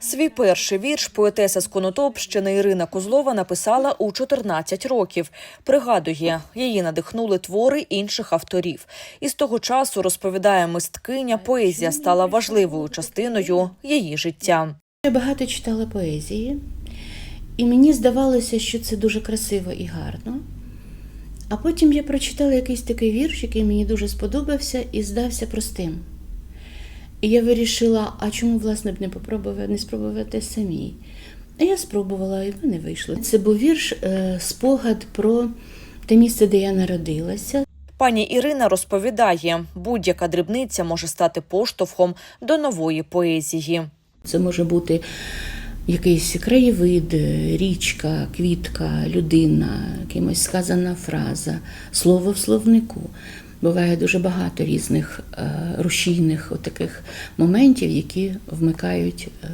Свій перший вірш поетеса з Конотопщини Ірина Козлова написала у 14 років. Пригадує, її надихнули твори інших авторів. І з того часу розповідає мисткиня, поезія стала важливою частиною її життя. Я багато читала поезії, і мені здавалося, що це дуже красиво і гарно. А потім я прочитала якийсь такий вірш, який мені дуже сподобався і здався простим. І я вирішила, а чому, власне, б не попробувати, не спробувати самій? А я спробувала, і в мене вийшло. Це був вірш е, спогад про те місце, де я народилася. Пані Ірина розповідає, будь-яка дрібниця може стати поштовхом до нової поезії. Це може бути якийсь краєвид, річка, квітка, людина, якимось сказана фраза, слово в словнику. Буває дуже багато різних е, рушійних таких моментів, які вмикають е,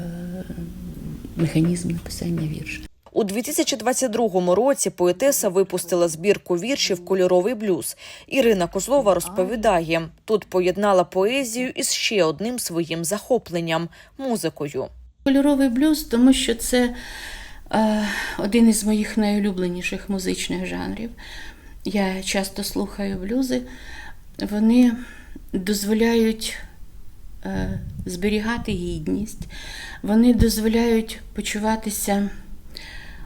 механізм написання вірша. У 2022 році поетеса випустила збірку віршів Кольоровий блюз. Ірина Козлова розповідає, тут поєднала поезію із ще одним своїм захопленням музикою. Кольоровий блюз, тому що це е, один із моїх найулюбленіших музичних жанрів. Я часто слухаю блюзи. Вони дозволяють е, зберігати гідність, вони дозволяють почуватися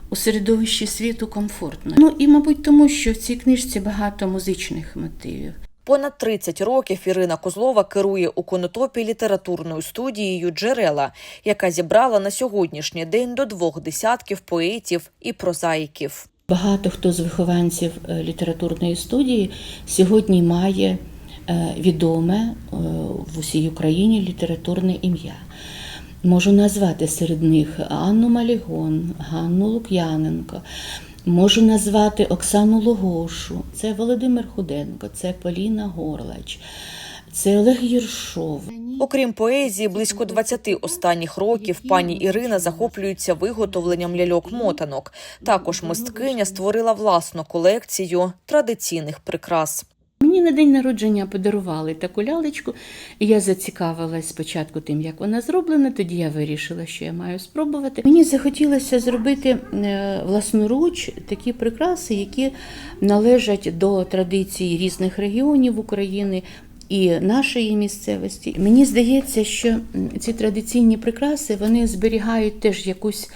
у середовищі світу комфортно. Ну і, мабуть, тому що в цій книжці багато музичних мотивів. Понад 30 років Ірина Козлова керує у Конотопі літературною студією Джерела, яка зібрала на сьогоднішній день до двох десятків поетів і прозаїків. Багато хто з вихованців е, літературної студії сьогодні має е, відоме е, в усій Україні літературне ім'я. Можу назвати серед них Анну Малігон, Ганну Лук'яненко. Можу назвати Оксану Логошу, це Володимир Худенко, це Поліна Горлач, це Олег Єршов. Окрім поезії, близько 20 останніх років пані Ірина захоплюється виготовленням ляльок-мотанок. Також мисткиня створила власну колекцію традиційних прикрас. Мені на день народження подарували таку лялечку, і я зацікавилась спочатку тим, як вона зроблена. Тоді я вирішила, що я маю спробувати. Мені захотілося зробити е, власноруч такі прикраси, які належать до традицій різних регіонів України. І нашої місцевості мені здається, що ці традиційні прикраси вони зберігають теж якусь,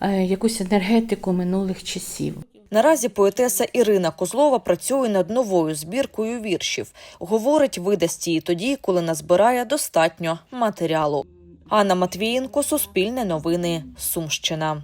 е, якусь енергетику минулих часів. Наразі поетеса Ірина Козлова працює над новою збіркою віршів. Говорить, видасть її тоді, коли назбирає достатньо матеріалу. Анна Матвієнко, Суспільне новини, Сумщина.